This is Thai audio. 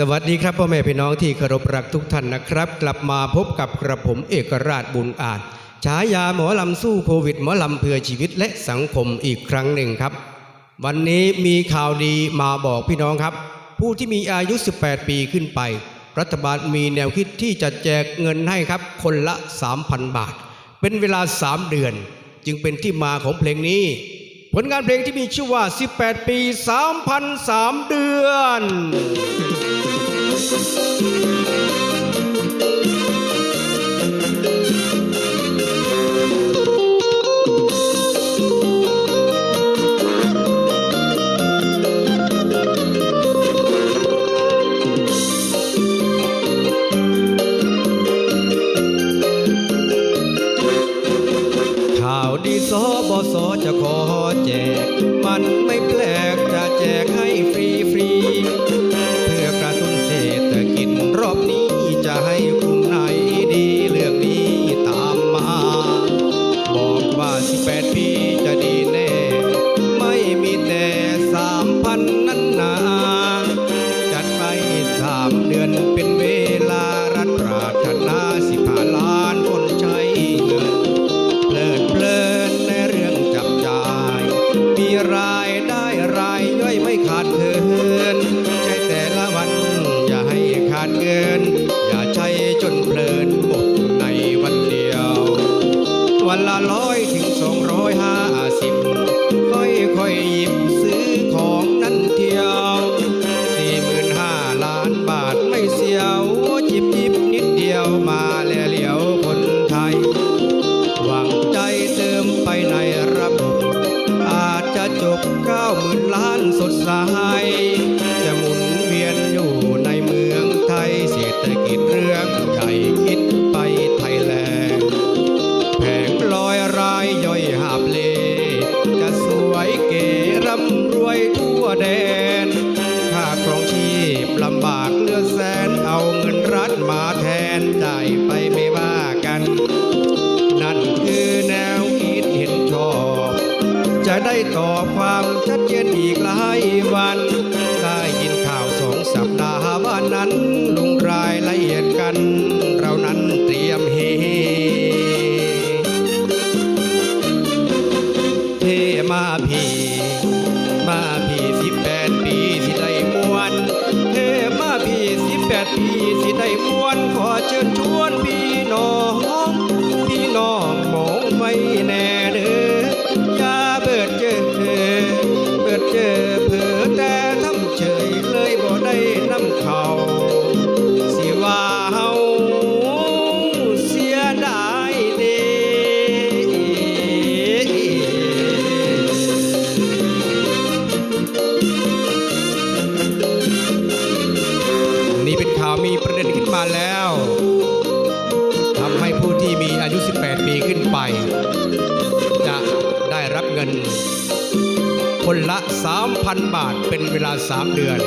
สวัสดีครับพ่อแม่พี่น้องที่เคารพรักทุกท่านนะครับ กลับมาพบกับกระผมเอกราชบุญอาจฉายาหมอลำสู้โควิด หมอลำเพื่อชีวิตและสังคมอีกครั้งหนึ่งครับ วันนี้มีข่าวดีมาบอกพี่น้องครับ ผู้ที่มีอายุ 18 ปีขึ้นไป รัฐบาลมีแนวคิดที่จะแจกเงินให้ครับ คนละ 3,000 บาท เป็นเวลา 3 เดือน จึงเป็นที่มาของเพลงนี้ ผลงานเพลงที่มีชื่อว่า 18 ปี 3,003 เดือน สบสจะขอแจก มันไม่แปลกจะแจกให้ฟรี ว่า18ปีจะดีแน่ ไม่มีแต่สามพันนั้นนาจัดไปสามเดือนเป็นเวลารัฐปรารถนาสิบห้าล้านคนใช้เงินเพลิดเพลินในเรื่องจับจ่าย มีรายได้รายย่อยไม่ขาดเคินใช้แต่ละวันอย่าให้ขาดเงิน อย่าใช้จนเพลินหมดในวันเดียว วันละร้อย อยห้าสิบค่อยค่อยๆหยิบซื้อของนั้นเที่ยวสี่หมื่นห้าล้านบาทไม่เสียวจิบจิบนิดเดียวมาแลเหลียวคนไทย หวังใจเติมไปในระบบ อาจจะจบเก้าหมื่นล้านสดใส ตอบความชัดเจนอีกหลายวัน ได้ยินข่าวสองสัปดาห์ว่านั้นลงรายละเอียดกัน เรานั้นเตรียมเฮเทมาพีมาพีสิบแปดปีสิได้มวนเทมาพีสิบแปดปีสิได้มวนขอเชิญชวนพี่ ขึ้นไป จะได้รับเงิน คนละ 3,000 บาทเป็นเวลา 3 เดือน